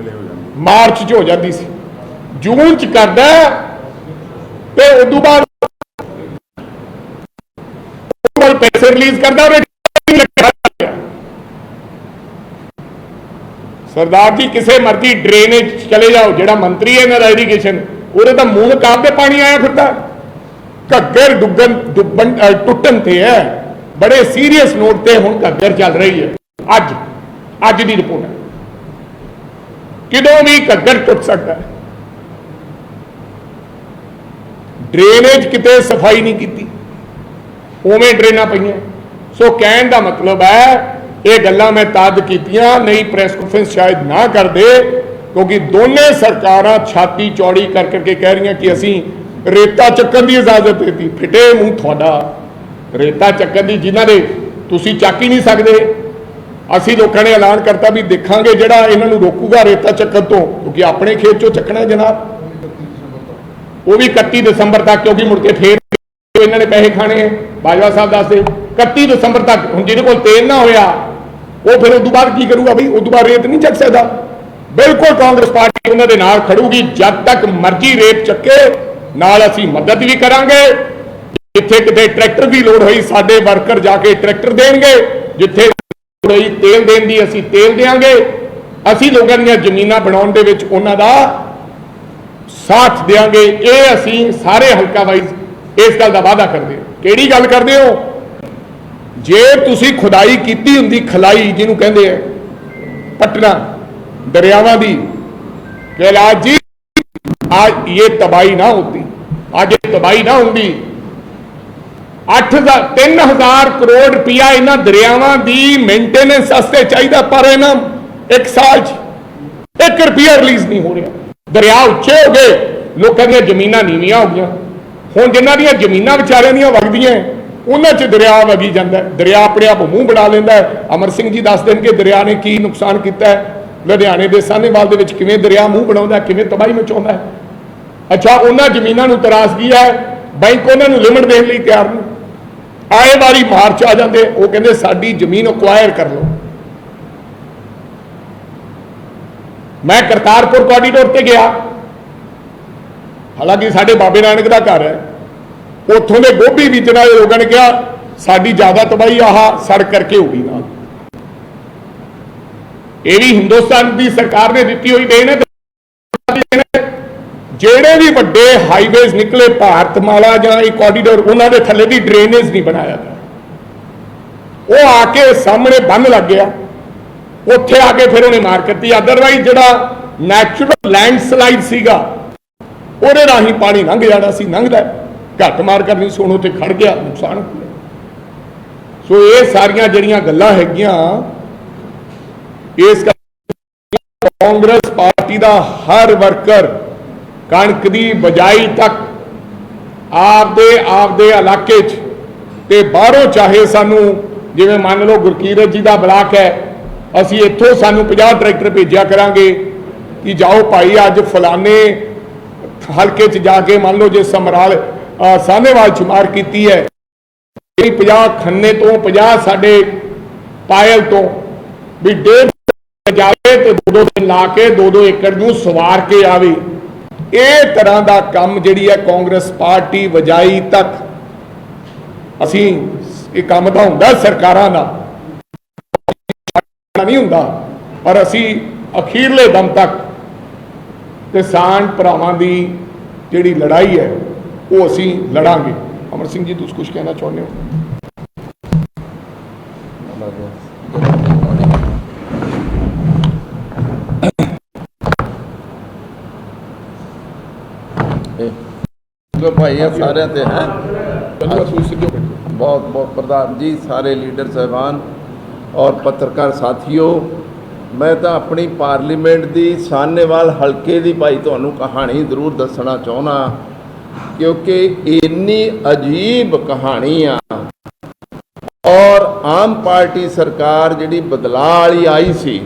ਵੇਲੇ ਹੋ ਜਾਂਦੀ। ਮਾਰਚ 'ਚ ਹੋ ਜਾਂਦੀ ਸੀ। ਜੂਨ 'ਚ ਕਰਦਾ ਤੇ ਉਦੋਂ ਬਾਅਦ ਉਹ ਪੈਸੇ ਰਿਲੀਜ਼ ਕਰਦਾ ਉਹ ਸਰਦਾਰ ਜੀ, ਕਿਸੇ ਮਰਜ਼ੀ ਡਰੇਨੇਜ ਚਲੇ ਜਾਓ, ਜਿਹੜਾ ਮੰਤਰੀ ਹੈ ਇਹਨਾਂ ਦਾ ਇਰੀਗੇਸ਼ਨ ਉਹਦੇ ਤਾਂ ਮੂੰਹ ਕਾਬ ਤੇ ਪਾਣੀ ਆਇਆ ਫਿਰਦਾ। ਘੱਗਰ ਡੁੱਬਣ ਡੁੱਬਣ ਟੁੱਟਣ ਤੇ ਹੈ। ਬੜੇ ਸੀਰੀਅਸ ਨੋਟ ਤੇ ਹੁਣ ਘੱਗਰ ਚੱਲ ਰਹੀ ਹੈ। ਅੱਜ ਅੱਜ ਦੀ ਰਿਪੋਰਟ ਹੈ। ਕਿਦੋਂ ਵੀ ਘੱਗਰ ਟੁੱਟ ਸਕਦਾ ਹੈ। ਡਰੇਨੇਜ ਕਿਤੇ ਸਫ਼ਾਈ ਨਹੀਂ ਕੀਤੀ। ਉਵੇਂ ਡਰੇਨਾਂ ਪਈਆਂ। ਸੋ ਕਹਿਣ ਦਾ ਮਤਲਬ ਹੈ, ਇਹ ਗੱਲਾਂ ਮੈਂ ਤਾਦ ਕੀਤੀਆਂ, ਨਹੀਂ ਪ੍ਰੈਸ ਕਾਨਫਰੰਸ ਸ਼ਾਇਦ ਨਾ ਕਰਦੇ, ਕਿਉਂਕਿ ਦੋਨੇ ਸਰਕਾਰਾਂ ਛਾਤੀ ਚੌੜੀ ਕਰ ਕਰਕੇ ਕਹਿ ਰਹੀਆਂ ਕਿ ਅਸੀਂ ਰੇਤਾ ਚੱਕਣ ਦੀ ਇਜਾਜ਼ਤ ਦਿੱਤੀ। ਫਿਟੇ ਮੂੰਹ ਤੁਹਾਡਾ। ਰੇਤਾ ਚੱਕਣ ਦੀ ਜਿਨ੍ਹਾਂ ਦੇ ਤੁਸੀਂ ਚੱਕ ਹੀ ਨਹੀਂ ਸਕਦੇ। ਅਸੀਂ ਲੋਕਾਂ ਨੇ ਐਲਾਨ ਕਰਤਾ ਵੀ ਦੇਖਾਂਗੇ ਜਿਹੜਾ ਇਹਨਾਂ ਨੂੰ ਰੋਕੂਗਾ ਰੇਤਾ ਚੱਕਣ ਤੋਂ, ਕਿਉਂਕਿ ਆਪਣੇ ਖੇਤ ਚੋਂ ਚੱਕਣਾ ਜਨਾਬ। ਉਹ ਵੀ 31 ਦਸੰਬਰ ਤੱਕ, ਕਿਉਂਕਿ ਮੁੜ ਕੇ ਫੇਰ ਇਹਨਾਂ ਨੇ ਪੈਸੇ ਖਾਣੇ ਹੈ। ਬਾਜਵਾ ਸਾਹਿਬ ਦੱਸਦੇ 31 ਦਸੰਬਰ ਤੱਕ, ਹੁਣ ਜਿਹਦੇ ਕੋਲ ਤੇਲ ਨਾ ਹੋਇਆ, ਉਹ ਫਿਰ ਉਸ ਤੋਂ ਬਾਅਦ ਕੀ ਕਰੂਗਾ ਬਈ? ਉਸ ਤੋਂ ਬਾਅਦ ਰੇਤ ਨਹੀਂ ਚੱਕ ਸਕਦਾ। ਬਿਲਕੁਲ ਕਾਂਗਰਸ ਪਾਰਟੀ ਉਹਨਾਂ ਦੇ ਨਾਲ ਖੜੂਗੀ, ਜਦ ਤੱਕ ਮਰਜ਼ੀ ਰੇਤ ਚੱਕੇ, ਨਾਲ ਅਸੀਂ ਮਦਦ ਵੀ ਕਰਾਂਗੇ। ਜਿੱਥੇ ਕਿਤੇ ਟਰੈਕਟਰ ਦੀ ਲੋੜ ਹੋਈ, ਸਾਡੇ ਵਰਕਰ ਜਾ ਕੇ ਟਰੈਕਟਰ ਦੇਣਗੇ, ਜਿੱਥੇ ਲੋੜ ਹੋਈ ਤੇਲ ਦੇਣ ਦੀ ਅਸੀਂ ਤੇਲ ਦੇਵਾਂਗੇ ਅਸੀਂ ਲੋਕਾਂ ਦੀਆਂ ਜ਼ਮੀਨਾਂ ਬਣਾਉਣ ਦੇ ਵਿੱਚ ਉਹਨਾਂ ਦਾ ਸਾਥ ਦੇਵਾਂਗੇ ਇਹ ਅਸੀਂ ਸਾਰੇ ਹਲਕਾ ਵਾਈਜ਼ ਇਸ ਗੱਲ ਦਾ ਵਾਅਦਾ ਕਰਦੇ ਹਾਂ ਕਿਹੜੀ ਗੱਲ ਕਰਦੇ ਹੋ ਜੇ ਤੁਸੀਂ ਖੁਦਾਈ ਕੀਤੀ ਹੁੰਦੀ ਖਲਾਈ ਜਿਹਨੂੰ ਕਹਿੰਦੇ ਆ ਪਟਨਾ ਦਰਿਆਵਾਂ ਦੀ ਕੈਲਾਸ਼ ਜੀ आज ये तबाही ना होती आज ये तबाही ना ਹੁੰਦੀ 8000 3000 ਕਰੋੜ ਰੁਪਇਆ ਇਹਨਾਂ ਦਰਿਆਵਾਂ ਦੀ ਮੇਨਟੇਨੈਂਸ ਵਾਸਤੇ ਚਾਹੀਦਾ, ਪਰ ਇਹਨਾਂ ਇੱਕ ਸਾਲ 'ਚ 1 ਰੁਪਿਆ ਰਿਲੀਜ਼ ਨਹੀਂ ਹੋ ਰਿਹਾ। ਦਰਿਆ ਉੱਚੇ ਹੋ ਗਏ, ਲੋਕਾਂ ਦੀਆਂ ਜ਼ਮੀਨਾਂ ਨੀਵੀਆਂ ਹੋ ਗਈਆਂ। ਹੁਣ ਜਿਨ੍ਹਾਂ ਦੀਆਂ ਜ਼ਮੀਨਾਂ ਵਿਚਾਰਿਆਂ ਦੀਆਂ ਵਗਦੀਆਂ ਉਹਨਾਂ 'ਚ ਦਰਿਆ ਵਗੀ ਜਾਂਦਾ ਦਰਿਆ ਆਪਣੇ ਆਪ ਮੂੰਹ ਬਣਾ ਲੈਂਦਾ ਅਮਰ ਸਿੰਘ ਜੀ ਦੱਸਦੇ ਨੇ ਕਿ ਦਰਿਆ ਨੇ ਕੀ ਨੁਕਸਾਨ ਕੀਤਾ ਲੁਧਿਆਣੇ ਦੇ ਸਾਹਨੇਵਾਲ ਦੇ ਵਿੱਚ ਕਿਵੇਂ ਦਰਿਆ ਮੂੰਹ ਬਣਾਉਂਦਾ ਕਿਵੇਂ ਤਬਾਹੀ ਮਚਾਉਂਦਾ ਅੱਛਾ, ਉਹਨਾਂ ਜ਼ਮੀਨਾਂ ਨੂੰ ਤਰਾਸਗੀ ਹੈ। ਬੈਂਕ ਉਹਨਾਂ ਨੂੰ ਲਿਮਟ ਦੇਣ ਲਈ ਤਿਆਰ ਨਹੀਂ ਆਏ ਵਾਰੀ ਮਾਰਚ ਆ ਜਾਂਦੇ, ਉਹ ਕਹਿੰਦੇ ਸਾਡੀ ਜ਼ਮੀਨ ਅਕਵਾਇਰ ਕਰ ਲਓ। ਮੈਂ ਕਰਤਾਰਪੁਰ ਕੋਰੀਡੋਰ ਤੇ ਗਿਆ। ਹਾਲਾਂਕਿ ਸਾਡੇ ਬਾਬੇ ਨਾਨਕ ਦਾ ਘਰ ਹੈ। ਉੱਥੋਂ ਦੇ ਗੋਭੀ ਬੀਜਣ ਵਾਲੇ ਲੋਕਾਂ ਨੇ ਕਿਹਾ, ਸਾਡੀ ਜ਼ਿਆਦਾ ਤਬਾਹੀ ਆਹ ਸੜਕ ਕਰਕੇ ਹੋ ਗਈ ਨਾਲ। ਇਹ ਵੀ ਹਿੰਦੁਸਤਾਨ ਦੀ ਸਰਕਾਰ ਨੇ ਦਿੱਤੀ ਹੋਈ ਦੇਣ ਹੈ ਜਿਹੜੇ ਵੀ ਵੱਡੇ ਹਾਈਵੇਜ਼ ਨਿਕਲੇ ਭਾਰਤਮਾਲਾ ਜਾਂ ਇਹ ਕੋਰੀਡੋਰ ਉਹਨਾਂ ਦੇ ਥੱਲੇ ਦੀ ਡਰੇਨੇਜ ਨਹੀਂ ਬਣਾਇਆ ਗਿਆ। ਉਹ ਆ ਕੇ ਸਾਹਮਣੇ ਬੰਨ ਲੱਗ ਗਿਆ। ਉੱਥੇ ਆ ਕੇ ਫਿਰ ਉਹਨੇ ਮਾਰ ਕੀਤੀ ਅਦਰਵਾਈਜ਼ ਜਿਹੜਾ ਨੈਚੁਰਲ ਲੈਂਡਸਲਾਈਡ ਸੀਗਾ, ਉਹਦੇ ਰਾਹੀਂ ਪਾਣੀ ਲੰਘ ਜਾਣਾ ਸੀ, ਲੰਘਦਾ। ਘੱਟ ਮਾਰ ਕਰਨੀ ਸੀ, ਹੁਣ ਉੱਥੇ ਖੜ ਗਿਆ, ਨੁਕਸਾਨ ਹੋ ਗਿਆ। ਸੋ ਇਹ ਸਾਰੀਆਂ ਜਿਹੜੀਆਂ ਗੱਲਾਂ ਹੈਗੀਆਂ, ਇਸ ਕਰਕੇ ਕਾਂਗਰਸ ਪਾਰਟੀ ਦਾ ਹਰ ਵਰਕਰ ਕਣਕ ਦੀ ਬਜਾਈ ਤੱਕ ਆਪਦੇ ਆਪਦੇ ਇਲਾਕੇ 'ਚ ਤੇ ਬਾਹਰੋਂ ਚਾਹੇ ਸਾਨੂੰ, ਜਿਵੇਂ ਮੰਨ ਲਓ ਗੁਰਕੀਰਤ ਜੀ ਦਾ ਬਲਾਕ ਹੈ, ਅਸੀਂ ਇੱਥੋਂ ਸਾਨੂੰ 50 ਟਰੈਕਟਰ ਭੇਜਿਆ ਕਰਾਂਗੇ ਕਿ ਜਾਓ ਭਾਈ ਅੱਜ ਫਲਾਣੇ ਹਲਕੇ 'ਚ ਜਾ ਕੇ ਮੰਨ ਲਓ ਜੇ ਸਮਰਾਲ ਅਹ ਸਾਹਨੇਵਾਲ ਚ ਮਾਰ ਕੀਤੀ ਹੈ ਜਿਹੜੀ 50 ਖੰਨੇ ਤੋਂ 50 ਸਾਡੇ ਪਾਇਲ ਤੋਂ ਵੀ ਡੇਢ ਜਾਵੇ ਤੇ ਦੋ ਦੋ ਦਿਨ ਲਾ ਕੇ, ਦੋ ਦੋ ਏਕੜ ਨੂੰ ਸਵਾਰ ਕੇ ਆਵੇ। ਇਹ ਤਰ੍ਹਾਂ ਦਾ ਕੰਮ ਜਿਹੜੀ ਹੈ ਕਾਂਗਰਸ ਪਾਰਟੀ ਵਜਾਈ ਤੱਕ ਅਸੀਂ ਇਹ ਕੰਮ ਤਾਂ ਹੁੰਦਾ ਸਰਕਾਰਾਂ ਦਾ ਨਹੀਂ ਹੁੰਦਾ, ਪਰ ਅਸੀਂ ਅਖੀਰਲੇ ਦਮ ਤੱਕ ਕਿਸਾਨ ਭਰਾਵਾਂ ਦੀ ਜਿਹੜੀ ਲੜਾਈ ਹੈ, ਉਹ ਅਸੀਂ ਲੜਾਂਗੇ। ਅਮਰ ਸਿੰਘ ਜੀ, ਤੁਸੀਂ ਕੁਝ ਕਹਿਣਾ ਚਾਹੁੰਦੇ ਹੋ? ਲੋ ਭਾਈ ਸਾਰਿਆਂ ਤੇ ਹੈ। ਬਹੁਤ ਬਹੁਤ ਪ੍ਰਧਾਨ ਜੀ ਸਾਰੇ ਲੀਡਰ ਸਾਹਿਬਾਨ ਔਰ ਪੱਤਰਕਾਰ ਸਾਥੀਓ ਮੈਂ ਤਾਂ ਆਪਣੀ ਪਾਰਲੀਮੈਂਟ ਦੀ ਸਾਹਨੇਵਾਲ ਹਲਕੇ ਦੀ ਭਾਈ ਤੁਹਾਨੂੰ ਕਹਾਣੀ ਜ਼ਰੂਰ ਦੱਸਣਾ ਚਾਹੁੰਦਾ ਕਿਉਂਕਿ ਇੰਨੀ ਅਜੀਬ ਕਹਾਣੀ ਆ। ਔਰ ਆਮ ਪਾਰਟੀ ਸਰਕਾਰ ਜਿਹੜੀ ਬਦਲਾਅ ਵਾਲੀ ਆਈ ਸੀ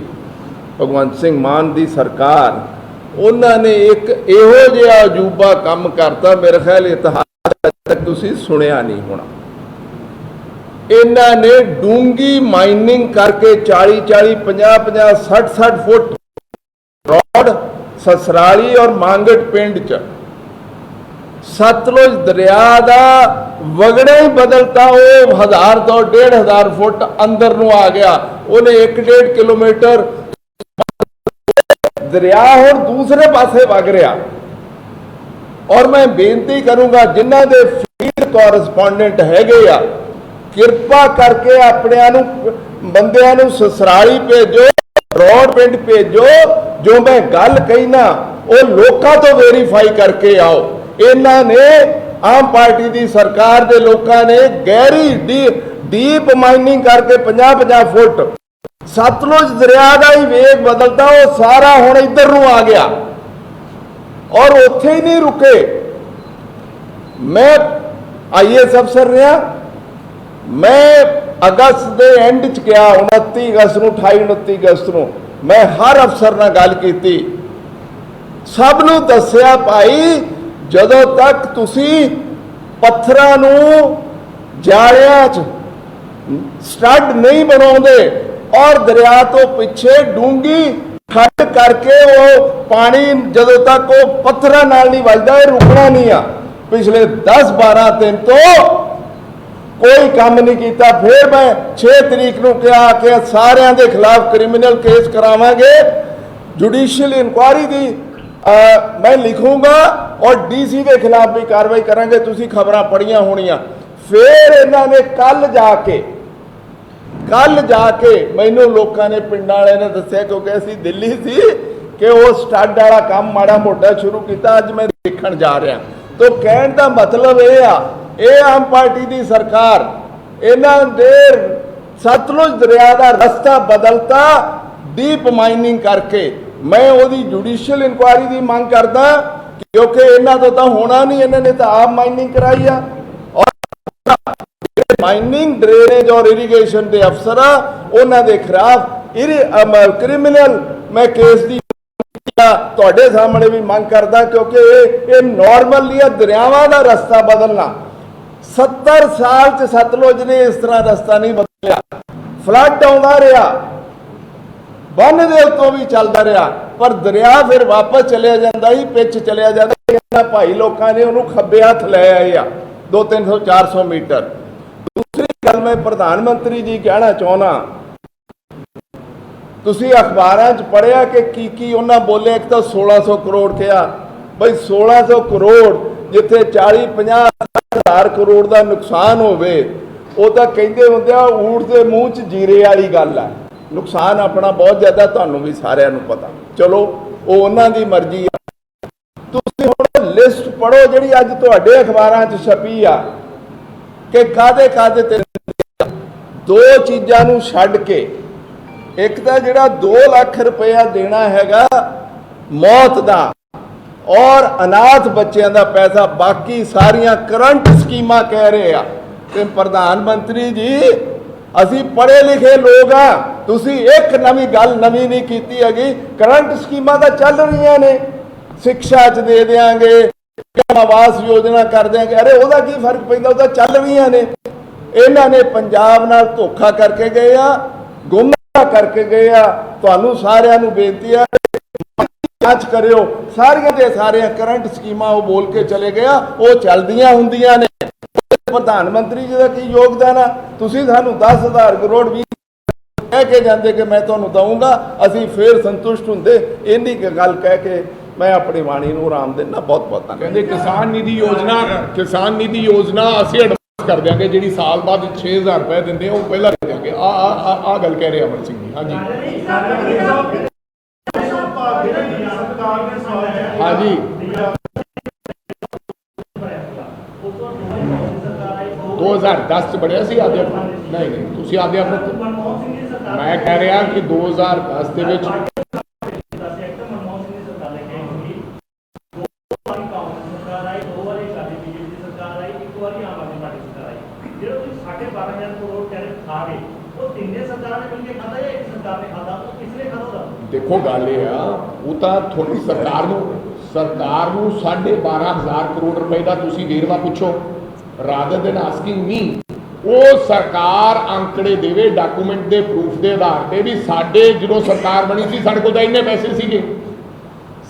ਭਗਵੰਤ ਸਿੰਘ ਮਾਨ ਦੀ ਸਰਕਾਰ ਉਹਨਾਂ ਨੇ ਇੱਕ ਇਹੋ ਜਿਹਾ ਅਜੂਬਾ ਕੰਮ ਕਰਤਾ, ਮੇਰੇ ਖਿਆਲ ਇਤਿਹਾਸ ਅੱਜ ਤੱਕ ਤੁਸੀਂ ਸੁਣਿਆ ਨਹੀਂ ਹੋਣਾ। ਇਹਨਾਂ ਨੇ ਡੂੰਗੀ ਮਾਈਨਿੰਗ ਕਰਕੇ 40 40 50 50 60 60 ਫੁੱਟ ਰੋਡ ਸਸਰਾਲੀ ਔਰ ਮੰਗਟ ਪਿੰਡ ਚ। ਸਤਲੁਜ ਦਰਿਆ ਦਾ ਵਗੜਾ ਹੀ ਬਦਲਤਾ, ਉਹ ਹਜ਼ਾਰ ਤੋਂ 1500 ਫੁੱਟ ਅੰਦਰ ਨੂੰ ਆ ਗਿਆ। ਉਹਨੇ 1.5 ਕਿਲੋਮੀਟਰ ਦਰਿਆ ਹੁਣ ਦੂਸਰੇ ਪਾਸੇ ਵਗ ਰਿਹਾ। ਔਰ ਮੈਂ ਬੇਨਤੀ ਕਰੂੰਗਾ, ਜਿਨ੍ਹਾਂ ਦੇ ਫੀਲਡ ਕੋਰਸਪੋਂਡੈਂਟ ਹੈਗੇ ਆ, ਕਿਰਪਾ ਕਰਕੇ ਆਪਣਿਆਂ ਨੂੰ, ਬੰਦਿਆਂ ਨੂੰ ਸਸਰਾਲੀ ਭੇਜੋ, ਰੋਡ ਪਿੰਡ ਭੇਜੋ, ਜੋ ਮੈਂ ਗੱਲ ਕਹਿਣਾ ਉਹ ਲੋਕਾਂ ਤੋਂ ਵੈਰੀਫਾਈ ਕਰਕੇ ਆਓ। ਇਹਨਾਂ ਨੇ ਆਮ ਪਾਰਟੀ ਦੀ ਸਰਕਾਰ ਦੇ ਲੋਕਾਂ ਨੇ ਗਹਿਰੀ ਡੀਪ ਮਾਈਨਿੰਗ ਕਰਕੇ 50 50 ਫੁੱਟ ਸਤਲੁਜ ਦਰਿਆ ਦਾ ਹੀ ਵੇਗ ਬਦਲਦਾ, ਉਹ ਸਾਰਾ ਹੁਣ ਇੱਧਰ ਨੂੰ ਆ ਗਿਆ। ਔਰ ਉੱਥੇ ਹੀ ਨਹੀਂ ਰੁਕੇ। ਮੈਂ ਆਈਐਸ ਅਫਸਰ ਰਿਹਾ ਮੈਂ ਅਗਸਤ ਦੇ ਐਂਡ ਚ ਗਿਆ 29 ਅਗਸਤ ਨੂੰ 28 29 ਅਗਸਤ ਨੂੰ। ਮੈਂ ਹਰ ਅਫਸਰ ਨਾਲ ਗੱਲ ਕੀਤੀ। ਸਭ ਨੂੰ ਦੱਸਿਆ, ਭਾਈ, ਜਦੋਂ ਤੱਕ ਤੁਸੀਂ ਪੱਥਰਾਂ ਨੂੰ ਜਾਲਿਆਂ 'ਚ ਸਟੱਡ ਨਹੀਂ ਬਣਾਉਂਦੇ ਔਰ ਦਰਿਆ ਤੋਂ ਪਿੱਛੇ ਡੂੰਗੀ ਖੱਡ ਕਰਕੇ ਉਹ ਪਾਣੀ ਜਦੋਂ ਤੱਕ ਉਹ ਪੱਥਰਾਂ ਨਾਲ ਨਹੀਂ ਵੱਜਦਾ, ਇਹ ਰੁਕਣਾ ਨਹੀਂ ਆ। ਪਿਛਲੇ 10 12 ਦਿਨ ਤੋਂ ਕੋਈ ਕੰਮ ਨਹੀਂ ਕੀਤਾ। ਫਿਰ ਮੈਂ 6 ਤਰੀਕ ਨੂੰ ਕਿਹਾ ਕਿ ਸਾਰਿਆਂ ਦੇ ਖਿਲਾਫ ਕ੍ਰਿਮੀਨਲ ਕੇਸ ਕਰਾਵਾਂਗੇ। ਜੁਡੀਸ਼ੀਅਲ ਇਨਕੁਆਇਰੀ ਦੀ ਮੈਂ ਲਿਖੂੰਗਾ ਔਰ ਡੀਸੀ ਦੇ ਖਿਲਾਫ ਵੀ ਕਾਰਵਾਈ ਕਰਾਂਗੇ। ਤੁਸੀਂ ਖਬਰਾਂ ਪੜੀਆਂ ਹੋਣੀਆਂ। ਫਿਰ ਇਹਨਾਂ ਨੇ ਕੱਲ ਜਾ ਕੇ ਕੱਲ ਜਾ ਕੇ ਮੈਨੂੰ ਲੋਕਾਂ ਨੇ, ਪਿੰਡਾਂ ਵਾਲਿਆਂ ਨੇ ਦੱਸਿਆ, ਕਿਉਂਕਿ ਅਸੀਂ ਦਿੱਲੀ ਸੀ ਕਿ ਉਹ ਸਟੱਡ ਵਾਲਾ ਕੰਮ ਮਾੜਾ ਮੋਟਾ ਸ਼ੁਰੂ ਕੀਤਾ, ਅੱਜ ਮੈਂ ਦੇਖਣ ਜਾ ਰਿਹਾ। ਤੋਂ ਕਹਿਣ ਦਾ ਮਤਲਬ ਇਹ ਆ, ਇਹ ਆਮ ਪਾਰਟੀ ਦੀ ਸਰਕਾਰ, ਇਹਨਾਂ ਦੇ ਸਤਲੁਜ ਦਰਿਆ ਦਾ ਰਸਤਾ ਬਦਲਤਾ ਡੀਪ ਮਾਈਨਿੰਗ ਕਰਕੇ। ਮੈਂ ਉਹਦੀ ਜੁਡੀਸ਼ੀਅਲ ਇਨਕੁਆਇਰੀ ਦੀ ਮੰਗ ਕਰਦਾ, ਕਿਉਂਕਿ ਇਹਨਾਂ ਤੋਂ ਤਾਂ ਹੋਣਾ ਨਹੀਂ, ਇਹਨਾਂ ਨੇ ਤਾਂ ਆਪ ਮਾਈਨਿੰਗ ਕਰਾਈ ਆ। ਮਾਈਨਿੰਗ ਡਰੇਨੇਜ ਔਰ ਇਰੀਗੇਸ਼ਨ ਦੇ ਅਫਸਰ ਆ, ਉਹਨਾਂ ਦੇ ਖਿਲਾਫ ਕ੍ਰਿਮੀਨਲ ਮੈਂ ਕੇਸ ਦੀ ਤੁਹਾਡੇ ਸਾਹਮਣੇ ਵੀ ਮੰਗ ਕਰਦਾ ਕਿਉਂਕਿ ਇਹ ਇਹ ਨਾਰਮਲ ਨਹੀਂ ਆ, ਦਰਿਆਵਾਂ ਦਾ ਰਸਤਾ ਬਦਲਣਾ। 70 ਸਾਲ ਚ ਸਤਲੁਜ ਨੇ ਇਸ ਤਰ੍ਹਾਂ ਰਸਤਾ ਨਹੀਂ ਬਦਲਿਆ। ਫਲੱਡ ਆਉਂਦਾ ਰਿਹਾ। ਬੰਨ ਦੇ ਉੱਤੋਂ ਵੀ ਚੱਲਦਾ ਰਿਹਾ। ਪਰ ਦਰਿਆ ਫਿਰ ਵਾਪਸ ਚਲਿਆ ਜਾਂਦਾ ਹੀ ਪਿੱਛ ਚਲਿਆ ਜਾਂਦਾ ਇਹਨਾਂ ਭਾਈ ਲੋਕਾਂ ਨੇ ਉਹਨੂੰ ਖੱਬੇ ਹੱਥ ਲੈ ਆਏ ਆ। 2 300 400 ਮੀਟਰ। ਗੱਲ ਮੈਂ ਪ੍ਰਧਾਨ ਮੰਤਰੀ ਜੀ ਕਹਿਣਾ ਚਾਹੁੰਦਾ। ਤੁਸੀਂ ਅਖਬਾਰਾਂ 'ਚ ਪੜਿਆ ਕਿ ਕੀ ਕੀ ਉਹਨਾਂ ਬੋਲੇ, ਇੱਕ ਤਾਂ 1600 ਕਰੋੜ ਕਿਹਾ। ਬਈ 1600 ਕਰੋੜ ਜਿੱਥੇ 40 50 ਹਜ਼ਾਰ ਕਰੋੜ ਦਾ ਨੁਕਸਾਨ ਹੋਵੇ, ਉਹ ਤਾਂ ਕਹਿੰਦੇ ਹੁੰਦੇ ਆ ਊੜ ਦੇ ਮੂੰਹ 'ਚ ਜੀਰੇ ਵਾਲੀ ਗੱਲ ਆ। ਨੁਕਸਾਨ ਆਪਣਾ ਬਹੁਤ ਜ਼ਿਆਦਾ, ਤੁਹਾਨੂੰ ਵੀ ਸਾਰਿਆਂ ਨੂੰ ਪਤਾ। ਚਲੋ, ਉਹ ਉਹਨਾਂ ਦੀ ਮਰਜ਼ੀ ਆ। ਤੁਸੀਂ ਹੁਣ ਲਿਸਟ ਪੜੋ ਜਿਹੜੀ ਅੱਜ ਤੁਹਾਡੇ ਅਖਬਾਰਾਂ 'ਚ ਛਪੀ ਆ। ਕਿ ਕਾਦੇ ਕਾਦੇ ਤੇ ਦੋ ਚੀਜ਼ਾਂ ਨੂੰ ਛੱਡ ਕੇ ਇੱਕ ਤਾਂ ਜਿਹੜਾ 2 ਲੱਖ ਰੁਪਇਆ ਦੇਣਾ ਹੈਗਾ ਮੌਤ ਦਾ ਔਰ ਅਨਾਥ ਬੱਚਿਆਂ ਦਾ ਪੈਸਾ, ਬਾਕੀ ਸਾਰੀਆਂ ਕਰੰਟ ਸਕੀਮਾਂ ਕਹਿ ਰਹੇ ਆ। ਤੇ ਪ੍ਰਧਾਨ ਮੰਤਰੀ ਜੀ, ਅਸੀਂ ਪੜ੍ਹੇ ਲਿਖੇ ਲੋਕ ਆ, ਤੁਸੀਂ ਇੱਕ ਨਵੀਂ ਗੱਲ ਨਵੀਂ ਨਹੀਂ ਕੀਤੀ ਹੈਗੀ। ਕਰੰਟ ਸਕੀਮਾਂ ਤਾਂ ਚੱਲ ਰਹੀਆਂ ਨੇ। ਸਿੱਖਿਆ 'ਚ ਦੇ ਦੇਾਂਗੇ ਆਵਾਸ ਯੋਜਨਾ ਕਰ ਦਿਆਂਗੇ ਅਰੇ ਉਹਦਾ ਕੀ ਫ਼ਰਕ ਪੈਂਦਾ? ਉਹ ਚੱਲ ਰਹੀਆਂ ਨੇ। ਇਹਨਾਂ ਨੇ ਪੰਜਾਬ ਨਾਲ ਧੋਖਾ ਕਰਕੇ ਗਏ ਆ, ਗੁੰਮਰਾਹ ਕਰਕੇ ਗਏ ਆ। ਤੁਹਾਨੂੰ ਸਾਰਿਆਂ ਨੂੰ ਬੇਨਤੀ ਆ, ਜਾਂਚ ਕਰਿਓ। ਸਾਰੀਆਂ ਦੇ ਸਾਰੀਆਂ ਕਰੰਟ ਸਕੀਮਾਂ ਉਹ ਬੋਲ ਕੇ ਚਲੇ ਗਿਆ ਉਹ ਚੱਲਦੀਆਂ ਹੁੰਦੀਆਂ ਨੇ। ਪ੍ਰਧਾਨ ਮੰਤਰੀ ਜੀ ਦਾ ਕੀ ਯੋਗਦਾਨ ਆ? ਤੁਸੀਂ ਸਾਨੂੰ 10000 ਕਰੋੜ ਵੀ ਕਹਿ ਕੇ ਜਾਂਦੇ ਕਿ ਮੈਂ ਤੁਹਾਨੂੰ ਦਊਂਗਾ, ਅਸੀਂ ਫੇਰ ਸੰਤੁਸ਼ਟ ਹੁੰਦੇ। ਇੰਨੀ ਗੱਲ ਕਹਿ ਕੇ ਮੈਂ ਆਪਣੀ ਬਾਣੀ ਨੂੰ ਆਰਾਮ ਦੇਣਾ ਬਹੁਤ ਬਹੁਤ ਧੰਨਵਾਦ। ਕਹਿੰਦੇ ਕਿਸਾਨ ਨਿਧੀ ਯੋਜਨਾ, ਕਿਸਾਨ ਨਿਧੀ ਯੋਜਨਾ ਅਸੀਂ ਐਡਵਾਂਸ ਕਰ ਦਿਆਂਗੇ, ਜਿਹੜੀ ਸਾਲ ਬਾਅਦ 6000 ਰੁਪਏ ਦਿੰਦੇ ਉਹ ਪਹਿਲਾਂ ਦੇ ਦਿਆਂਗੇ। ਆ ਆ ਆ ਗੱਲ ਕਹਿ ਰਹੇ ਅਮਰ ਸਿੰਘ ਜੀ, ਹਾਂਜੀ। ਹਾਂਜੀ। 2010 ਚ ਬੜਿਆ ਸੀ ਆਦੇ ਨਹੀਂ ਨਹੀਂ, ਤੁਸੀਂ ਆਦੇ ਆਪਣੇ ਮੈਂ ਕਹਿ ਰਿਹਾ ਕਿ 2010 ਦੇ ਵਿੱਚ ਜਿਹੜਾ ਤੁਸੀਂ ਸਾਡੇ 12000 ਕਰੋੜ ਟੈਰਿਫ ਖਾ ਗਏ ਉਹ ਤਿੰਨੇ ਸਰਕਾਰਾਂ ਨੇ ਮਿਲ ਕੇ ਖਾਦਾ ਜਾਂ ਇੱਕ ਸਰਕਾਰ ਨੇ ਖਾਦਾ ਉਹ ਕਿਸ ਨੇ ਖਾਦਾ ਉਹਦਾ ਦੇਖੋ ਗੱਲ ਇਹ ਆ, ਉਹ ਤਾਂ ਤੁਹਾਡੀ ਸਰਕਾਰ ਨੂੰ ਸਰਕਾਰ ਨੂੰ 12500 ਕਰੋੜ ਰੁਪਏ ਦਾ ਤੁਸੀਂ ਵੇਰਵਾ ਪੁੱਛੋ। ਰਾਦਰ ਦੇਨ ਆਸਕਿੰਗ ਮੀ ਉਹ ਸਰਕਾਰ ਅੰਕੜੇ ਦੇਵੇ ਡਾਕੂਮੈਂਟ ਦੇ ਪ੍ਰੂਫ ਦੇ ਆਧਾਰ ਤੇ ਵੀ ਸਾਡੇ ਜਦੋਂ ਸਰਕਾਰ ਬਣੀ ਸੀ, ਸਾਡੇ ਕੋਲ ਤਾਂ ਇੰਨੇ ਪੈਸੇ ਸੀਗੇ।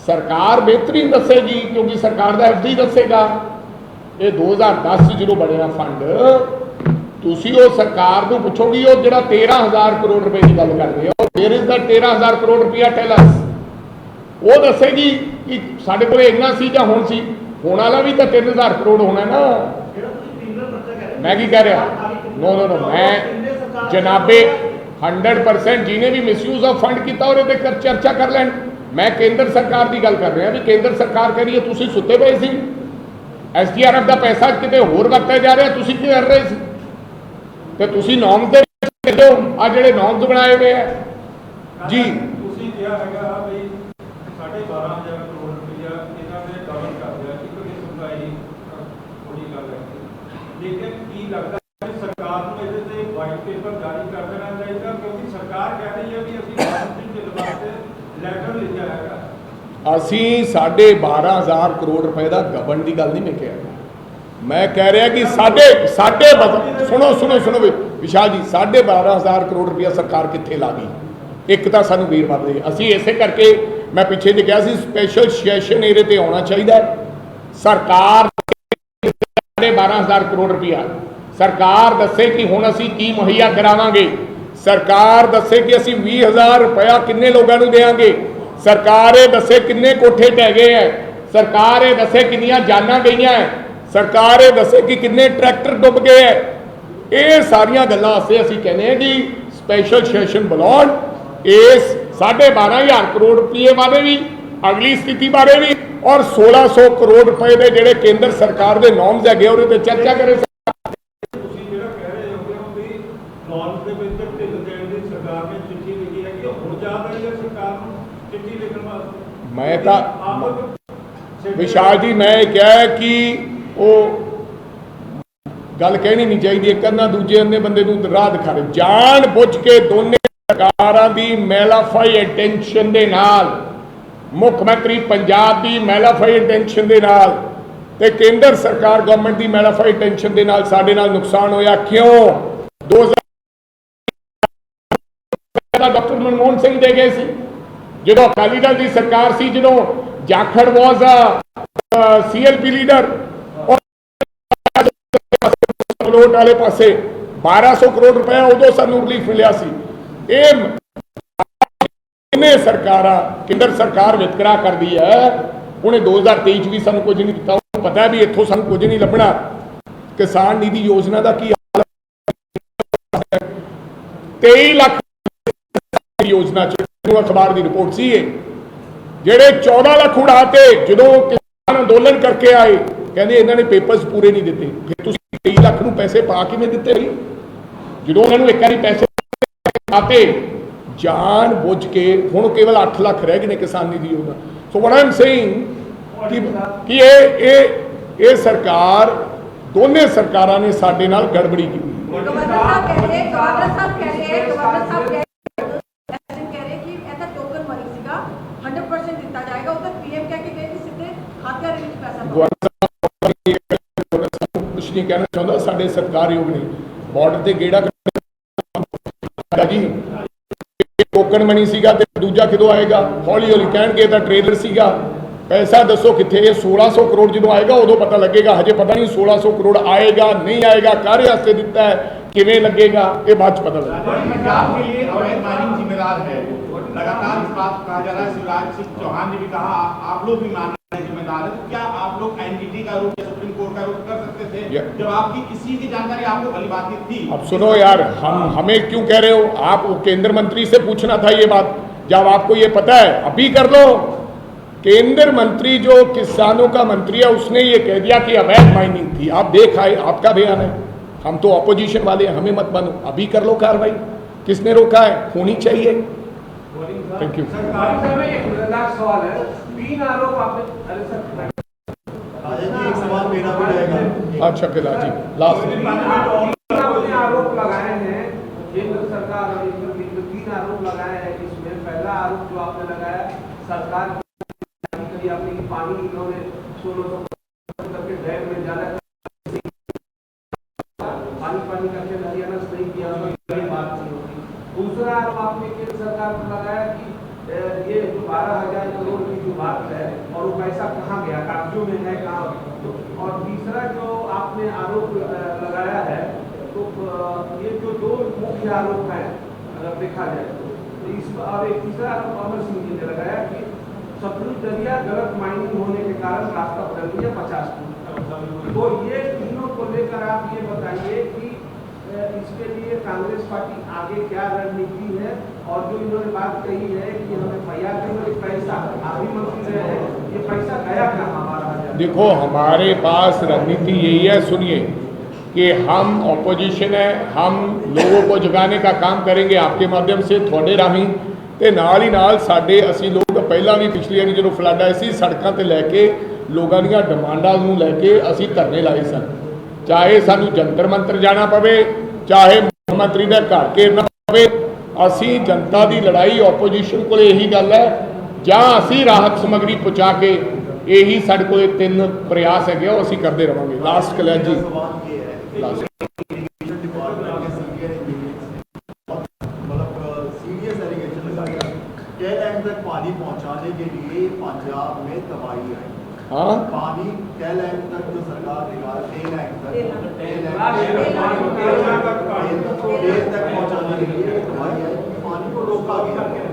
ਸਰਕਾਰ ਬਿਹਤਰੀਨ ਦੱਸੇਗੀ, ਕਿਉਂਕਿ ਸਰਕਾਰ ਦਾ ਐਫਡੀ ਦੱਸੇਗਾ। ਇਹ 2010 ਚ ਜਦੋਂ ਬਣਿਆ ਫੰਡ ਤੁਸੀਂ ਉਹ ਸਰਕਾਰ ਨੂੰ ਪੁੱਛੋਗੀ, ਉਹ ਜਿਹੜਾ 13000 ਕਰੋੜ ਰੁਪਏ ਦੀ ਗੱਲ ਕਰਦੇ ਹੋ ਵੇਅਰ ਇਜ਼ ਦਾ 13000 ਕਰੋੜ ਰੁਪਇਆ ਟੈਲ ਅਸ ਉਹ ਦੱਸੇਗੀ ਕਿ ਸਾਡੇ ਕੋਲੇ ਇੰਨਾ ਸੀ ਜਾਂ ਹੁਣ ਸੀ। ਹੋਣ ਵਾਲਾ ਵੀ ਤਾਂ 3000 ਕਰੋੜ ਹੋਣਾ ਨਾ। ਮੈਂ ਕੀ ਕਹਿ ਰਿਹਾ? ਨੋ ਨੋ ਨੋ ਮੈਂ ਜਨਾਬੇ 100% ਜਿਹਨੇ ਵੀ ਮਿਸਯੂਜ਼ ਆਫ ਫੰਡ ਕੀਤਾ, ਉਹਦੇ ਤੇ ਕਰ ਚਰਚਾ ਕਰ ਲੈਣ। ਮੈਂ ਕੇਂਦਰ ਸਰਕਾਰ ਦੀ ਗੱਲ ਕਰ ਰਿਹਾ ਵੀ ਕੇਂਦਰ ਸਰਕਾਰ ਕਹਿ ਰਹੀ ਹੈ, ਤੁਸੀਂ ਸੁੱਤੇ ਪਏ ਸੀ। ਐਸਡੀਆਰਐਫ ਦਾ ਪੈਸਾ ਕਿਤੇ ਹੋਰ ਵਰਤਿਆ ਜਾ ਰਿਹਾ, ਤੁਸੀਂ ਕੀ ਕਰ ਰਹੇ ਸੀ? ਤੇ ਤੁਸੀਂ ਨੌਰਮਸ ਦੇ ਵਿੱਚ ਆ ਜਿਹੜੇ ਨੌਰਮਸ ਬਣਾਏ ਹੋਏ ਆ ਜੀ। ਤੁਸੀਂ ਕਿਹਾ ਹੈਗਾ ਵੀ 12500 ਕਰੋੜ ਰੁਪਇਆ ਇਹਨਾਂ ਦੇ ਡਬਲ ਕਰ ਦਿਆ ਇੱਕ ਕਿਸਮ ਦਾ ਇਹ ਥੋੜੀ ਗੱਲ ਹੈ। ਲੇਕਿਨ ਕੀ ਲੱਗਦਾ ਹੈ ਸਰਕਾਰ ਨੂੰ ਇਹਦੇ ਤੇ ਵਾਈਟ ਪੇਪਰ ਜਾਰੀ ਕਰ ਦੇਣਾ ਚਾਹੀਦਾ ਕਿਉਂਕਿ ਸਰਕਾਰ ਕਹਿ ਰਹੀ ਹੈ ਵੀ ਅਸੀਂ ਵਾਰੰਟੀ ਦੇ ਵਾਸਤੇ ਲੈਟਰ ਲਿਖਿਆ ਹੈਗਾ। ਅਸੀਂ ਸਾਡੇ 12000 ਕਰੋੜ ਰੁਪਏ ਦਾ ਗਬਨ ਦੀ ਗੱਲ ਨਹੀਂ ਮੈਂ ਕਹਿ ਮੈਂ ਕਹਿ ਰਿਹਾ ਕਿ ਸਾਡੇ ਸਾਡੇ ਸੁਣੋ ਸੁਣੋ ਸੁਣੋ ਵੀ ਵਿਸ਼ਾਲ ਜੀ ਸਾਡੇ 12000 ਕਰੋੜ ਰੁਪਇਆ ਸਰਕਾਰ ਕਿੱਥੇ ਲਾ ਗਈ? ਇੱਕ ਤਾਂ ਸਾਨੂੰ ਵੀਰ ਦੇ ਅਸੀਂ ਇਸੇ ਕਰਕੇ ਮੈਂ ਪਿੱਛੇ ਜੇ ਕਿਹਾ ਸੀ ਸਪੈਸ਼ਲ ਸੈਸ਼ਨ ਇਹਦੇ ਤੇ ਆਉਣਾ ਚਾਹੀਦਾ ਹੈ। ਸਰਕਾਰ ਸਾਡੇ 12000 ਕਰੋੜ ਰੁਪਇਆ। ਸਰਕਾਰ ਦੱਸੇ ਕਿ ਹੁਣ ਅਸੀਂ ਕੀ ਮੁਹੱਈਆ ਕਰਾਵਾਂਗੇ। ਸਰਕਾਰ ਦੱਸੇ ਕਿ ਅਸੀਂ 20000 ਰੁਪਇਆ ਕਿੰਨੇ ਲੋਕਾਂ ਨੂੰ ਦੇਵਾਂਗੇ। ਸਰਕਾਰ ਇਹ ਦੱਸੇ ਕਿੰਨੇ ਕੋਠੇ ਢਹਿ ਗਏ ਹੈ। ਸਰਕਾਰ ਇਹ ਦੱਸੇ ਕਿੰਨੀਆਂ ਜਾਨਾਂ ਗਈਆਂ ਹੈ। ਸਰਕਾਰ ਇਹ ਦੱਸੇ ਕਿ ਕਿੰਨੇ ਟਰੈਕਟਰ ਡੁੱਬ ਗਏ ਹੈ। ਇਹ ਸਾਰੀਆਂ ਗੱਲਾਂ ਵਾਸਤੇ ਅਸੀਂ ਕਹਿੰਦੇ ਹਾਂ ਕਿ ਸਪੈਸ਼ਲ ਸੈਸ਼ਨ ਬੁਲਾਉਣ ਇਸ 12500 ਕਰੋੜ ਰੁਪਏ ਬਾਰੇ ਵੀ ਅਗਲੀ ਸਥਿਤੀ ਬਾਰੇ ਵੀ ਔਰ 1600 ਕਰੋੜ ਰੁਪਏ ਦੇ ਜਿਹੜੇ ਕੇਂਦਰ ਸਰਕਾਰ ਦੇ ਨੋਰਮਸ ਹੈਗੇ ਉਹਦੇ ਤੇ ਚਰਚਾ ਕਰੇ ਤੁਸੀਂ ਜਿਹੜਾ ਕਹਿ ਰਹੇ ਹੋ ਵੀ ਨੌਰਮ ਦੇ ਵਿੱਚ ਢਿੱਲ ਦੇਣ ਦੀ ਸਰਕਾਰ ਨੇ ਚਿੱਠੀ ਲਿਖੀ ਹੈ ਕਿ ਹੁਣ ਜਾ ਰਹੀ ਹੈ ਸਰਕਾਰ ਨੂੰ ਚਿੱਠੀ ਲਿਖਣ ਵਾਸਤੇ। ਮੈਂ ਤਾਂ- ਵਿਸ਼ਾਲ ਜੀ ਮੈਂ ਇਹ ਕਿਹਾ ਕਿ ਉਹ ਗੱਲ ਕਹਿਣੀ ਨਹੀਂ ਚਾਹੀਦੀ ਇੱਕ ਨਾ ਦੂਜੇ ਅੰਨੇ ਬੰਦੇ ਨੂੰ ਰਾਹ ਦਿਖਾ ਰਹੇ। ਜਾਣ ਬੁੱਝ ਕੇ ਦੋਨੇ ਸਰਕਾਰਾਂ ਦੀ ਮੈਲਾਫਾਈ ਅਟੈਂਸ਼ਨ ਦੇ ਨਾਲ, ਮੁੱਖ ਮੰਤਰੀ ਪੰਜਾਬ ਦੀ ਮੈਲਾਫਾਈ ਅਟੈਂਸ਼ਨ ਦੇ ਨਾਲ ਤੇ ਕੇਂਦਰ ਸਰਕਾਰ ਗਵਰਨਮੈਂਟ ਦੀ ਮੈਲਾਫਾਈ ਅਟੈਂਸ਼ਨ ਦੇ ਨਾਲ ਸਾਡੇ ਨਾਲ ਨੁਕਸਾਨ ਹੋਇਆ ਕਿਉਂ? 2000 ਦਾ ਡਾਕਟਰ ਮਨਮੋਹਨ ਸਿੰਘ ਦੇ ਗਏ ਸੀ, ਜਦੋਂ ਅਕਾਲੀ ਦਲ ਦੀ ਸਰਕਾਰ ਸੀ, ਜਦੋਂ ਜਾਖੜ ਵਾਸ ਅ ਸੀਐਲਪੀ ਲੀਡਰ ਲੋਟ ਵਾਲੇ ਪਾਸੇ 1200 ਕਰੋੜ ਰੁਪਏ ਉਦੋਂ ਸਾਨੂੰ ਰਿਲੀਫ ਮਿਲਿਆ ਸੀ। ਇਹ ਇਹਨੇ ਸਰਕਾਰਾਂ, ਕੇਂਦਰ ਸਰਕਾਰ ਵਿਤਕਰਾ ਕਰਦੀ ਹੈ? ਉਹਨੇ 2023 ਚ ਵੀ ਸਾਨੂੰ ਕੁਝ ਨਹੀਂ ਦਿੱਤਾ ਉਹਨੂੰ ਪਤਾ ਵੀ ਇੱਥੋਂ ਸਾਨੂੰ ਕੁਝ ਨਹੀਂ ਲੱਭਣਾ। ਕਿਸਾਨ ਨਿਧੀ ਯੋਜਨਾ ਦਾ ਕੀ 23 ਲੱਖ ਯੋਜਨਾ ਚ ਅਖਬਾਰ ਦੀ ਰਿਪੋਰਟ ਸੀ ਇਹ। ਜਿਹੜੇ 14 ਲੱਖ ਉਡਾਤੇ, ਜਦੋਂ ਕਿਸਾਨ ਅੰਦੋਲਨ ਕਰਕੇ ਆਏ, ਕਹਿੰਦੇ ਇਹਨਾਂ ਨੇ ਪੇਪਰਸ ਪੂਰੇ ਨਹੀਂ ਦਿੱਤੇ। ਫਿਰ ਤੁਸੀਂ 23 ਲੱਖ ਨੂੰ ਪੈਸੇ ਪਾ ਕਿਵੇਂ ਦਿੱਤੇ ਬਈ? ਜਦੋਂ ਉਹਨਾਂ ਨੂੰ ਇੱਕ ਵਾਰੀ ਪੈਸੇ ਆਤੇ ਜਾਣ ਬੁੱਝ ਕੇ ਹੁਣ ਕੇਵਲ 8 ਲੱਖ ਰਹਿ ਗਏ ਨੇ ਕਿਸਾਨ ਨਿਧੀ ਯੋਜਨਾ ਸੋ ਵਾਟ ਆਮ ਸੇਇੰਗ ਕਿ ਕਿ ਇਹ ਇਹ ਇਹ ਸਰਕਾਰ ਦੋਨੇ ਸਰਕਾਰਾਂ ਨੇ ਸਾਡੇ ਨਾਲ ਗੜਬੜੀ ਕੀਤੀ। ਗਵਰਨਰ ਸਾਹਿਬ ਕਹਿ ਰਹੇ ਗਵਰਨਰ ਸਾਹਿਬ ਕਹਿ ਰਹੇ ਗਵਰਨਰ ਸਾਹਿਬ ਕਹਿ ਰਹੇ ਕਹਿ ਰਹੇ ਕਿ ਇਹ ਤਾਂ ਟੋਕਨ ਮਨੀ ਸੀਗਾ 100% ਦਿੱਤਾ ਜਾਏਗਾ ਉਹ ਤਾਂ ਪੀਐਮ ਕਹਿ ਕੇ ਗਏ ਕਿ ਸਿੱਧੇ ਖਾਤਿਆਂ ਦੇ ਵਿੱਚ ਪੈਸਾ ਪਾਓ ਗਵਰਨਰ ਸਾਹਿਬ ਕੁਝ ਨਹੀਂ ਕਹਿਣਾ ਚਾਹੁੰਦਾ ਸਾਡੇ ਸਤਿਕਾਰਯੋਗ ਨੇ। ਬਾਰਡਰ ਤੇ ਗੇੜਾ ਕੱਢਿਆ ਜੀ ਇਹ ਟੋਕਨ ਮਨੀ ਸੀਗਾ ਤੇ ਦੂਜਾ ਕਿਦੋਂ ਆਏਗਾ ਹੌਲੀ ਹੌਲੀ ਕਹਿਣਗੇ ਤਾਂ ਟ੍ਰੇਲਰ ਸੀਗਾ ਪੈਸਾ ਦੱਸੋ ਕਿੱਥੇ ਇਹ 1600 ਕਰੋੜ ਜਦੋਂ ਆਏਗਾ ਉਦੋਂ ਪਤਾ ਲੱਗੇਗਾ ਹਜੇ ਪਤਾ ਨਹੀਂ 1600 ਕਰੋੜ ਆਏਗਾ ਨਹੀਂ ਆਏਗਾ ਕਾਹਦੇ ਵਾਸਤੇ ਦਿੱਤਾ ਹੈ ਕਿਵੇਂ ਲੱਗੇਗਾ ਇਹ ਬਾਅਦ ਚ ਪਤਾ ਲੱਗੇਗਾ पंजाब के लिए अवैध माइनिंग जिम्मेदार है लगातार इस बात को कहा जा रहा है शिवराज सिंह चौहान ने भी कहा आ- आप लोग भी मान रहे हैं जिम्मेदार है तो क्या आप लोग एनजीटी का रुख या सुप्रीम कोर्ट का रुख कर सकते थे या- जब आपकी किसी की जानकारी आपको भली बात की थी अब सुनो यार हम हमें क्यों कह रहे हो? आप केंद्र मंत्री से पूछना था ये बात। जब आपको ये पता है अभी कर लो। केंद्र मंत्री जो किसानों का मंत्री है उसने ये कह दिया कि अवैध माइनिंग थी। आप देख आए आपका बयान है। हम तो अपोजिशन वाले हैं हमें मत मानो। अभी कर लो कार्रवाई। किसने रोका है? होनी चाहिए। थैंक यू सवाल है। तीन आरोप आपने सर एक सवाल मेरा भी रहेगा अच्छा किला जी लास्ट आरोप लगाए हैं, केंद्र सरकार और तीन आरोप लगाए हैं इसमें पहला आरोप जो आपने लगाया, सरकार की सोलह सौ किया दूसरा आरोप आपने केंद्र सरकार पर लगाया कि ये बारह हज़ार करोड़ की जो बात है, और वो पैसा कहाँ गया? कागजों में है कहाँ? तो और तीसरा जो आपने आरोप लगाया है तो ये जो दो मुख्य आरोप हैं, अगर देखा जाए तो। तो इस और एक तीसरा आरोप अमर सिंह जी ने लगाया कि सतलुज दरिया गलत माइनिंग होने के कारण रास्ता बदल दिया पचास फुट। तो ये तीनों को लेकर आप ये बताइए कि इसके लिए कांग्रेस पार्टी आगे क्या रणनीति है? और जो इन्होंने बात कही है कि हमें पैया के पैसा आप मंत्री रहे हैं ये पैसा गया कहाँ हमारा हजार देखो हमारे पास रणनीति यही है सुनिए कि हम ऑपोजिशन है हम लोगों को जगाने का काम करेंगे आपके माध्यम से ਤੁਹਾਡੇ ਰਾਹੀਂ ਤੇ ਨਾਲ ਹੀ ਨਾਲ ਸਾਡੇ ਅਸੀਂ ਲੋਕ ਪਹਿਲਾਂ ਵੀ ਪਿਛਲੀ ਵਾਰੀ ਜਦੋਂ ਫਲੱਡ ਆਏ ਸੀ ਸੜਕਾਂ ਤੇ ਲੈ ਕੇ ਲੋਕਾਂ ਦੀਆਂ ਡਿਮਾਂਡਾਂ ਨੂੰ ਲੈ ਕੇ ਅਸੀਂ ਧਰਨੇ ਲਾਏ ਸਨ ਚਾਹੇ ਸਾਨੂੰ ਜੰਤਰ ਮੰਤਰ ਜਾਣਾ ਪਵੇ ਚਾਹੇ ਮੁੱਖ ਮੰਤਰੀ ਦਾ ਘਰ ਘੇਰਨਾ ਪਵੇ ਅਸੀਂ ਜਨਤਾ ਦੀ ਲੜਾਈ ਆਪੋਜੀਸ਼ਨ ਕੋਲੇ ਇਹੀ ਗੱਲ ਹੈ ਜਾਂ ਅਸੀਂ ਰਾਹਤ ਸਮਗਰੀ ਪਹੁੰਚਾ ਕੇ ਇਹੀ ਸਾਡੇ ਕੋਲੇ ਤਿੰਨ ਪ੍ਰਯਾਸ ਹੈਗੇ ਆ, ਉਹ ਅਸੀਂ ਕਰਦੇ ਰਵਾਂਗੇ ਲਾਸਟ ਕਲਿਆ ਜੀ सवाल ये है लास्ट इरिगेशन डिपार्टमेंट के सीनियर इंजीनियर मतलब सीरियस एलिगेशन लगाया कह रहे हैं तक पानी पहुंचाने के लिए पंजाब में तबाही है हाँ पानी कह रहे हैं तक जो सरकार निकाल तेल है तक तेल तेल तक पहुंचाने के लिए तबाही है पानी को रोका गया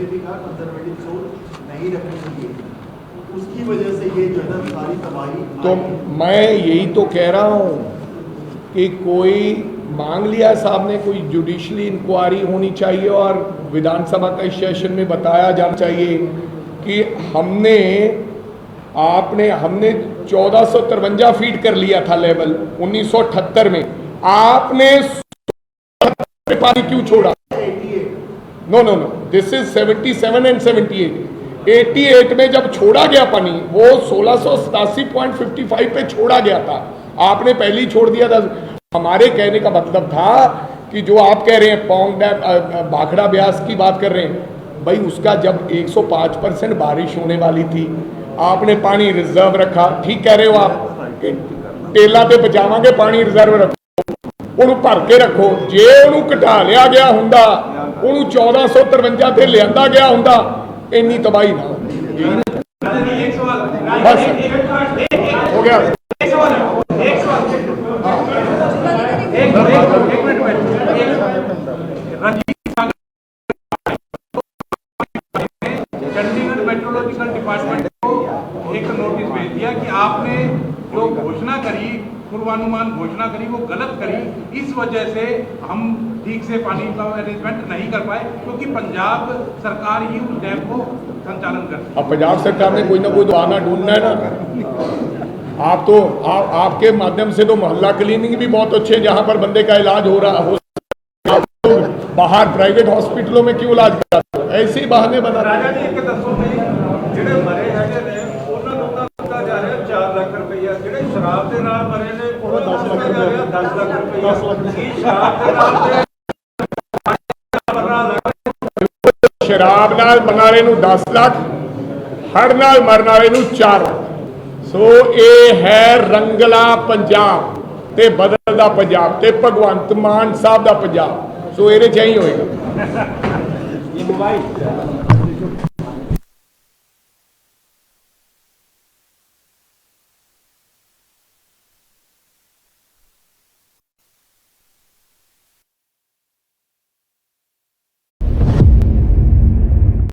ने भी कहा कंजर्वेटिव सोच नहीं रखनी चाहिए। उसकी वजह से ये जो है ना सारी तबाही तो मैं यही तो कह रहा हूँ कि कोई मांग लिया साहब ने कोई जुडिशली इंक्वायरी होनी चाहिए और विधानसभा का इस सेशन में बताया जाना चाहिए कि हमने आपने हमने चौदह फीट कर लिया था लेवल 1978 में। आपने पानी क्यों छोड़ा? No no no this is 77 and 78 88 में जब छोड़ा गया पानी वो सोलह पे छोड़ा गया था। आपने पहले ही छोड़ दिया था। हमारे कहने का मतलब था कि जो आप कह रहे हैं पौंग डैम भाखड़ा ब्यास की बात कर रहे हैं भाई उसका जब 105 परसेंट बारिश होने वाली थी आपने पानी रिज़र्व रखा। ठीक कह रहे हो आप? टेला पे बचावा के पानी रिज़र्व रखा ਉਹਨੂੰ ਭਰ ਕੇ ਰੱਖੋ ਜੇ ਉਹਨੂੰ ਘਟਾ ਲਿਆ ਗਿਆ ਹੁੰਦਾ ਉਹਨੂੰ 1453 ਤੇ ਲਿਆਂਦਾ ਗਿਆ ਹੁੰਦਾ ਇੰਨੀ ਤਬਾਹੀ ਨਾ ਹੁੰਦੀ ਇਹੀ ਨਾ एक सवाल बस। ਹੋ ਗਿਆ एक सवाल है एक सवाल एक एक एक मिनट में रंजीत चंडीगढ़ मेट्रोलॉजिकल डिपार्टमेंट को एक नोटिस भेज दिया कि आपने जो घोषणा करी पूर्वानुमान घोषणा करी वो गलत करी इस वजह से हम ठीक से पानी का अरेंजमेंट नहीं कर पाए क्योंकि तो पंजाब सरकार ही उस डैम को संचालन कर अब पंजाब सरकार ने कोई ना कोई तो आना ढूंढना है ना। आप तो आ, आपके माध्यम से तो मोहल्ला क्लिनिक भी बहुत अच्छे है जहाँ पर बंदे का इलाज हो रहा हो तो बाहर प्राइवेट हॉस्पिटलों में क्यों इलाज करा ऐसे ही बहाने बना राजा जी के दसों में जिन्हें मरे हैं ਸ਼ਰਾਬ ਦੇ ਨਾਲ ਮਰੇ ਨੇ ਉਹਦਾ 10 ਲੱਖ ਰੁਪਏ 10 ਲੱਖ ਰੁਪਏ। 10 ਲੱਖ ਰੁਪਏ। ਸ਼ਰਾਬ ਦੇ ਨਾਲ ਤੇ ਸ਼ਰਾਬ ਨਾਲ ਮਰਨ ਵਾਲੇ ਨੂੰ 10 ਲੱਖ ਹੜ ਨਾਲ ਮਰਨ ਵਾਲੇ ਨੂੰ 4 ਸੋ ਇਹ ਹੈ ਰੰਗਲਾ ਪੰਜਾਬ ਤੇ ਬਦਲਦਾ ਪੰਜਾਬ ਤੇ ਭਗਵੰਤ ਮਾਨ ਸਾਹਿਬ ਦਾ ਪੰਜਾਬ। ਸੋ ਇਹਦੇ ਚ ਹੀ ਹੋਏਗਾ। ਇਹ ਮੋਬਾਈਲ